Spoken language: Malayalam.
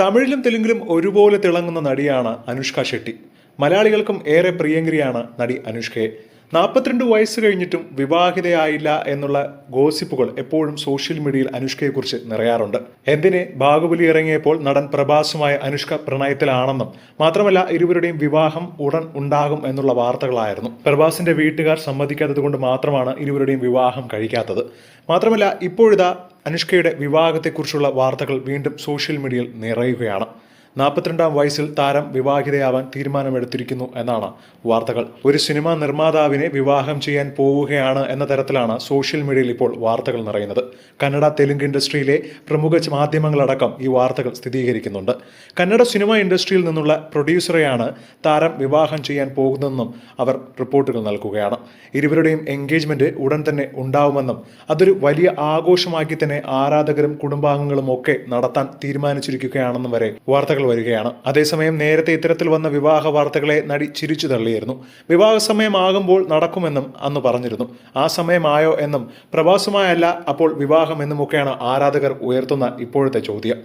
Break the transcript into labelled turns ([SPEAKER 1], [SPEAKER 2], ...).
[SPEAKER 1] തമിഴിലും തെലുങ്കിലും ഒരുപോലെ തിളങ്ങുന്ന നടിയാണ് അനുഷ്ക ഷെട്ടി. മലയാളികൾക്കും ഏറെ പ്രിയങ്കരിയാണ് നടി അനുഷ്കയെ. നാൽപ്പത്തിരണ്ട് വയസ്സ് കഴിഞ്ഞിട്ടും വിവാഹിതയായില്ല എന്നുള്ള ഗോസിപ്പുകൾ എപ്പോഴും സോഷ്യൽ മീഡിയയിൽ അനുഷ്കയെക്കുറിച്ച് നിറയാറുണ്ട്. എന്തിനെ ബാഹുബലി ഇറങ്ങിയപ്പോൾ നടൻ പ്രഭാസുമായ അനുഷ്ക പ്രണയത്തിലാണെന്നും മാത്രമല്ല ഇരുവരുടെയും വിവാഹം ഉടൻ ഉണ്ടാകും എന്നുള്ള വാർത്തകളായിരുന്നു. പ്രഭാസിന്റെ വീട്ടുകാർ സമ്മതിക്കാത്തത് കൊണ്ട് മാത്രമാണ് ഇരുവരുടെയും വിവാഹം കഴിക്കാത്തത്. മാത്രമല്ല ഇപ്പോഴിതാ അനുഷ്കയുടെ വിവാഹത്തെക്കുറിച്ചുള്ള വാർത്തകൾ വീണ്ടും സോഷ്യൽ മീഡിയയിൽ നിറയുകയാണ്. നാൽപ്പത്തിരണ്ടാം വയസ്സിൽ താരം വിവാഹിതയാവാൻ തീരുമാനമെടുത്തിരിക്കുന്നു എന്നാണ് വാർത്തകൾ. ഒരു സിനിമാ നിർമ്മാതാവിനെ വിവാഹം ചെയ്യാൻ പോവുകയാണ് എന്ന തരത്തിലാണ് സോഷ്യൽ മീഡിയയിൽ ഇപ്പോൾ വാർത്തകൾ നിറയുന്നത്. കന്നഡ തെലുങ്ക് ഇൻഡസ്ട്രിയിലെ പ്രമുഖ മാധ്യമങ്ങളടക്കം ഈ വാർത്തകൾ സ്ഥിരീകരിക്കുന്നുണ്ട്. കന്നഡ സിനിമ ഇൻഡസ്ട്രിയിൽ നിന്നുള്ള പ്രൊഡ്യൂസറെയാണ് താരം വിവാഹം ചെയ്യാൻ പോകുന്നതെന്നും അവർ റിപ്പോർട്ടുകൾ നൽകുകയാണ്. ഇരുവരുടെയും എൻഗേജ്മെന്റ് ഉടൻ തന്നെ ഉണ്ടാവുമെന്നും അതൊരു വലിയ ആഘോഷമാക്കി തന്നെ ആരാധകരും കുടുംബാംഗങ്ങളും ഒക്കെ നടത്താൻ തീരുമാനിച്ചിരിക്കുകയാണെന്നും വരെ വാർത്തകൾ വരികയാണ്. അതേസമയം നേരത്തെ ഇത്തരത്തിൽ വന്ന വിവാഹ വാർത്തകളെ നടി ചിരിച്ചു തള്ളിയിരുന്നു. വിവാഹ സമയമാകുമ്പോൾ നടക്കുമെന്നും അന്ന് പറഞ്ഞിരുന്നു. ആ സമയമായോ എന്നും പ്രവാസമായല്ല അപ്പോൾ വിവാഹം എന്നുമൊക്കെയാണ് ആരാധകർ ഉയർത്തുന്ന ഇപ്പോഴത്തെ ചോദ്യം.